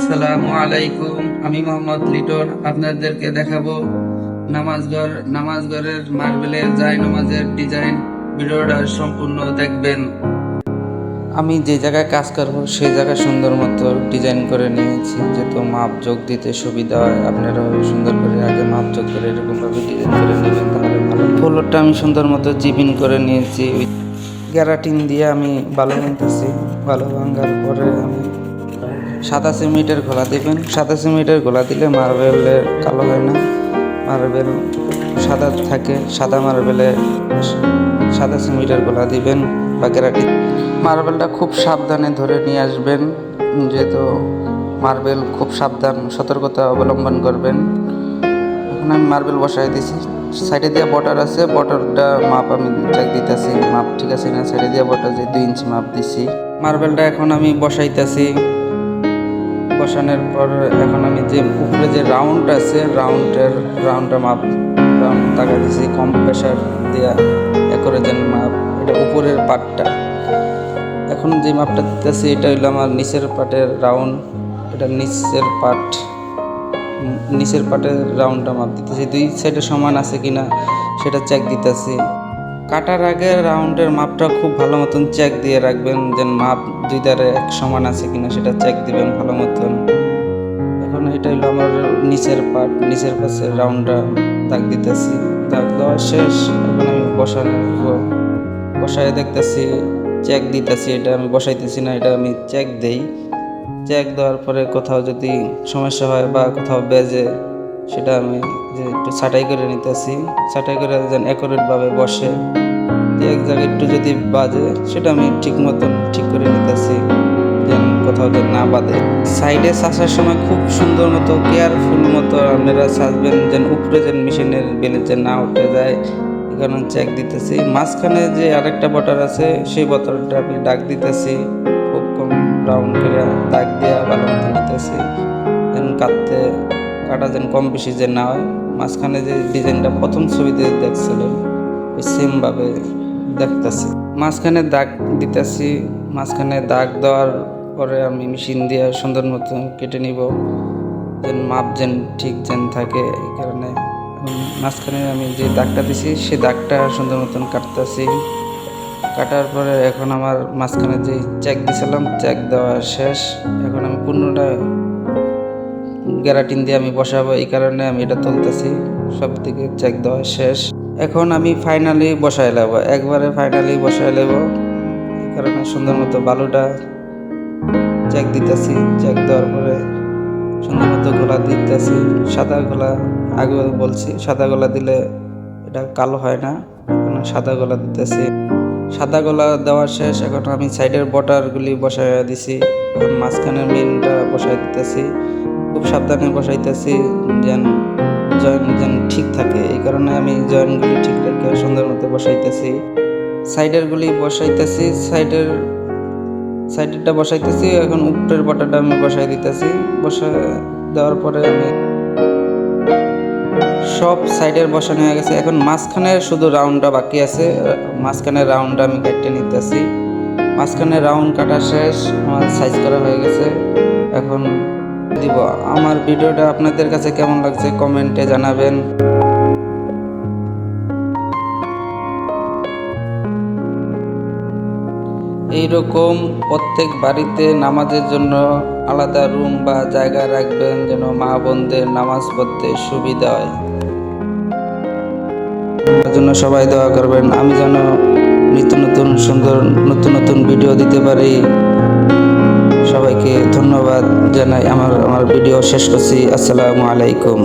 আসসালামু আলাইকুম। আমি মোহাম্মদ লিটন, আপনাদেরকে দেখাবো নামাজঘর নামাজঘরের মার্বেলের জায় নামাজের ডিজাইন ভিডিওটা সম্পূর্ণ দেখবেন। আমি যে জায়গায় কাজ করব, সেই জায়গায় সুন্দর মতো ডিজাইন করে নিয়েছি, যেহেতু মাপ যোগ দিতে সুবিধা হয়, আপনারা সুন্দর করে আগে মাপ যোগ করে এরকমভাবে ডিজাইন করে নেবেন, তাহলে ভালো। ফ্লোরটা আমি সুন্দর মতো জিবিন করে নিয়েছি গ্যারাটিন দিয়ে আমি ভালো নিতেছি ভালো ভাঙার পরে আমি সাদা সিমেন্টের ঘোলা দিবেন। সাদা সিমেন্টের ঘোলা দিলে মার্বেলের কালো হয় না। মার্বেল সাদা থাকে, সাদা মার্বেলে সাদা সিমেন্টের ঘোলা দিবেন বা গ্যারাটি মার্বেলটা খুব সাবধানে ধরে নিয়ে আসবেন, যেহেতু মার্বেল খুব সাবধান, সতর্কতা অবলম্বন করবেন। এখন আমি মার্বেল বসাই দিছি। সাইডে দিয়ে বর্ডার আছে, বর্ডারটা মাপ আমি চেক দিতেছি, মাপ ঠিক আছে না সাইডে দিয়ে বর্ডার যে দুই ইঞ্চি মাপ দিছি। মার্বেলটা এখন আমি বসাইতেছি। বসানোর পর এখন আমি যে উপরে যে রাউন্ড আছে রাউন্ডের রাউন্ডটা মাপ রাউন্ড টাকা দিছি কম প্রেশার দেওয়া একরে যেন মাপ, এটা উপরের পাটটা। এখন যে মাপটা দিতেছি, এটা হইল আমার নিচের পাটের রাউন্ড এটা নিচের পাট, নিচের পাটের রাউন্ডটা মাপ দিতেছি। দুই সাইডে সমান আছে কিনা, সেটা চেক দিতেছি। কাটার আগে রাউন্ডের মাপটা খুব ভালো মতন চেক দিয়ে রাখবেন যে মাপ দুই ধারে এক সমান আছে কিনা সেটা চেক দিবেন ভালো মতন। এখন এটা হলো আমার নিচের পাট নিচের পাশে রাউন্ডটা দাগ দিতেছি। দাগ দেওয়া শেষ, এখন আমি বসানো বসায় দেখতেছি চেক দিতেছি এটা, আমি বসাইতেছি না, এটা আমি চেক দেই। চেক দেওয়ার পরে কোথাও যদি সমস্যা হয় বা কোথাও বেজে সেটা আমি যে একটু ছাটাই করে নিতেছি ছাটাই করে যেন অ্যাকুরেটভাবে বসে। এক জায়গায় একটু যদি বাজে, সেটা আমি ঠিক মতন ঠিক করে নিতেছি যেন কোথাও যেন না বাঁধে সাইডে চাষার সময় খুব সুন্দর মতো কেয়ারফুল মতো আপনারা সাজবেন, যেন উপরে যেন মেশিনের বেলে যেন না উঠে যায়। কারণে চেক দিতেছি। মাঝখানে যে আরেকটা বটার আছে, সেই বটরটা আমি ডাক দিতেছি। খুব কম রাউন্ড করে দাগ দেওয়া ভালো মতো নিতেছি কাটতে কাটা যেন কম বেশি যে না হয়। মাঝখানে যে ডিজাইনটা প্রথম ছবিতে দেখছিলেন, ওই সেমভাবে দেখতেছি। মাঝখানে দাগ দিতেছি, মাঝখানে দাগ দেওয়ার পরে আমি মেশিন দিয়ে সুন্দর মতো কেটে নিব, যেন মাপ যেন ঠিক যেন থাকে, এই কারণে মাঝখানে আমি যে দাগটা দিছি সেই দাগটা সুন্দর মতন কাটতেছি। কাটার পরে এখন আমার মাঝখানে যে চেক দিছিলাম চেক দেওয়া শেষ। এখন আমি পূর্ণটা গ্যারাটিন দিয়ে আমি বসাবো, এই কারণে আমি এটা তুলতেছি। সব দিকে চেক দেওয়া শেষ। এখন আমি ফাইনালি বসাই নেব একবারে ফাইনালি বসাই নেব এই কারণে সুন্দর মতো বালুটা চেক দিতেছি চেক দেওয়ার পরে সুন্দর মতো গোলা দিতেছি, সাদা গোলা, আগে বলছি, সাদা গোলা দিলে এটা কালো হয় না। এখন সাদা গোলা দিতেছি। সাদা গোলা দেওয়া শেষ, এখন আমি সাইডের বটারগুলি বসাই দিছি। এখন মাঝখানের মেনটা বসাই দিতেছি। খুব সাবধানে বসাইতেছি, যেন জয়েন যেন ঠিক থাকে। এই কারণে আমি জয়েনগুলি ঠিক রেখে সুন্দর মতো বসাইতেছি। সাইডেরগুলি বসাইতেছি, সাইডের, সাইডেরটা বসাইতেছি, এখন উপরের বটাটা আমি বসাই দিতেছি। বসা দেওয়ার পরে আমি সব সাইডের বসানো হয়ে গেছে। এখন মাঝখানে শুধু রাউন্ডটা বাকি আছে। মাঝখানে রাউন্ডটা আমি কেটে নিতেছি। মাঝখানে রাউন্ড কাটা শেষ, আমার সাইজ করা হয়ে গেছে। এখন দিব। আমার ভিডিওটা আপনাদের কাছে কেমন লাগছে কমেন্টে জানাবেন। এইরকম প্রত্যেক বাড়িতে নামাজের জন্য আলাদা রুম বা জায়গা রাখবেন যেন মা বোনদের নামাজ পড়তে সুবিধা হয়। তার জন্য সবাই দোয়া করবেন। আমি যেন নিত্য নতুন সুন্দর নতুন নতুন ভিডিও দিতে পারি। সবাইকে ধন্যবাদ জানাই। আমার আমার ভিডিও শেষ করছি। আসসালামু আলাইকুম।